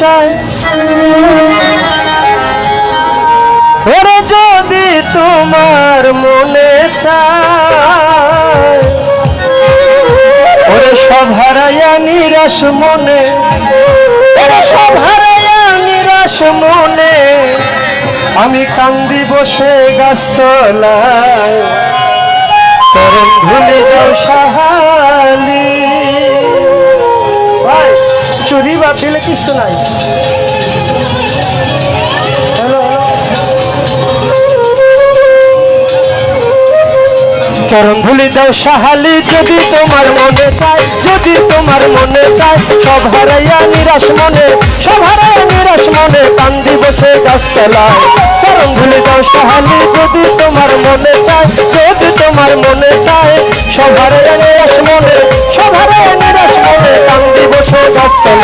চায় ওরে যদি তোমার মনে চায়, ওরে সব হারাইয়া নিরাশ মনে, ওরে সব হারাইয়া নিরাশ মনে, আমি কান্দি বসে গাছতলায়। চরণ ভুলে যাও সাহালি ভাই চুরি বা দিলে কিছু নাই। চরণ ধুলি দাও সাহালি, যদি তোমার মনে চায়, যদি তোমার মনে চায়, সব হারাইয়া নিরাশ মনে, সব হারাইয়া নিরাশ মনে কান্দি বসে গাছতলায়। চরণ ধুলি দাও সাহালি, যদি তোমার মনে চায়, যদি তোমার মনে চায়, সব হারাইয়া নিরাশ মনে, সব হারাইয়া নিরাশ মনে কান্দি বসে গাছতলায়।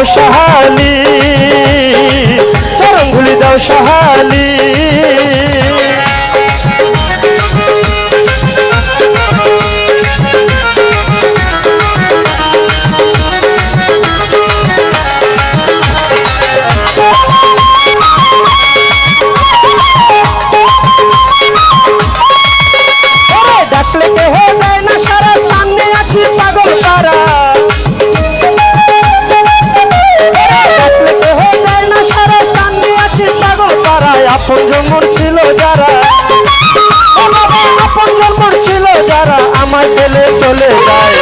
দাও সাহালি চরণ ভুলি দাও সাহালি। আপন মন ছিল যারা আমায় ফেলে চলে যায়।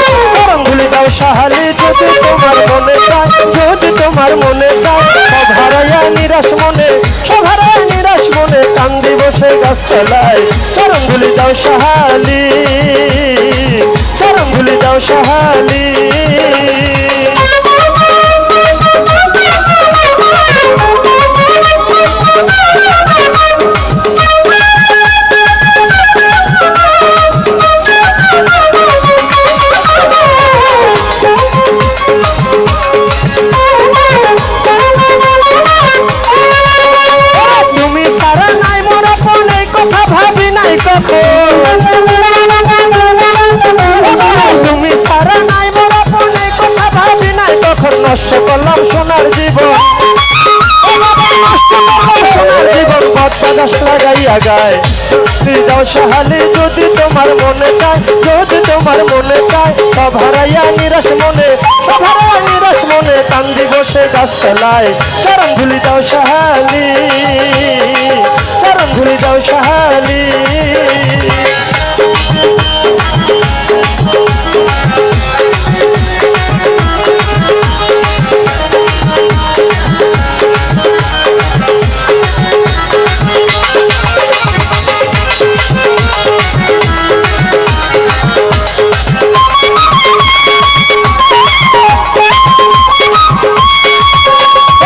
ভুলি দাও সাহালি, যদি তোমার মনে চায়, যদি তোমার মনে চায় নিরাশ মনে সব নিরাশ মনে কান্দি বসে গাছতলায় চরম চরঙ্গুলি দাও সাহালি, চরম ভুলি দাও সাহালি। ভাবি তুমি সারা নাই, মোর আপন কথা ভাবি নাই, কখন নষ্ট করলাম সোনার জীবন। লাগাইয়া গায় যদি তোমার মনে চায়, যদি তোমার মনে চায়, সব হারাইয়া নিরাশ মনে, সব হারাইয়া মনে কান্দি বসে গাছতলায়। চরণ ধুলি দাও সাহালি। ধুলি দাও সাহালি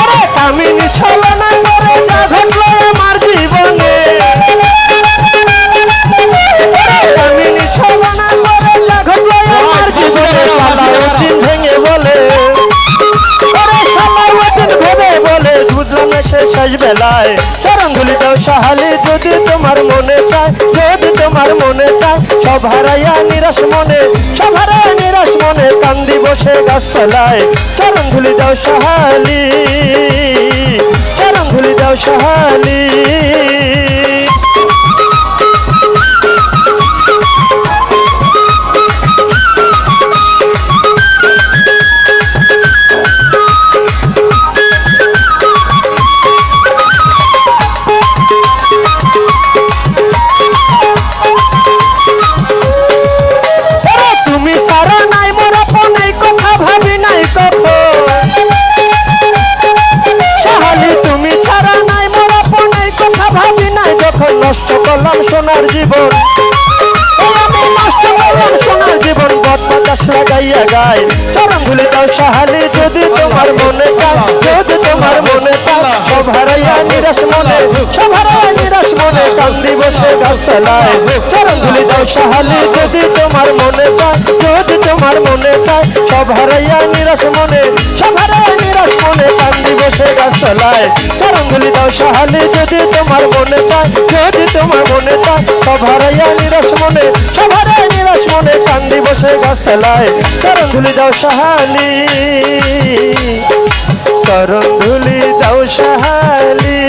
ওরে কামিনী বেলায় চরণ দাও সাহালি, যদি তোমার মনে চায়, যদি তোমার মনে চায়, সব হারাইয়া নিরাশ মনে, সব হারাইয়া নিরাশ মনে কান্দি বসে গাছতলায়। চরণ দাও সাহালি চরণ দাও সাহালি। লাগাইয়া গায় চরম ভুলে যদি তোমার মনে চায়, যদি তোমার মনে চায় সব হারাইয়া নিরাশ মনে সব হারাইয়া মনে কান্দি বসে গাছতলায় চরম ভুলে যদি তোমার মনে চায়, যদি তোমার মনে চায় সব হারাইয়া মনে সব হারাইয়া মনে কান্দি বসে গাছতলায় চরম ভুলে যদি তোমার মনে চায়, যদি তোমার মনে চায় সব হারাইয়া মনে সব বসে গাছ ফেলায়। কারণ ধুলি যাও সাহালি? কারণ ধুলি যাও সাহালি?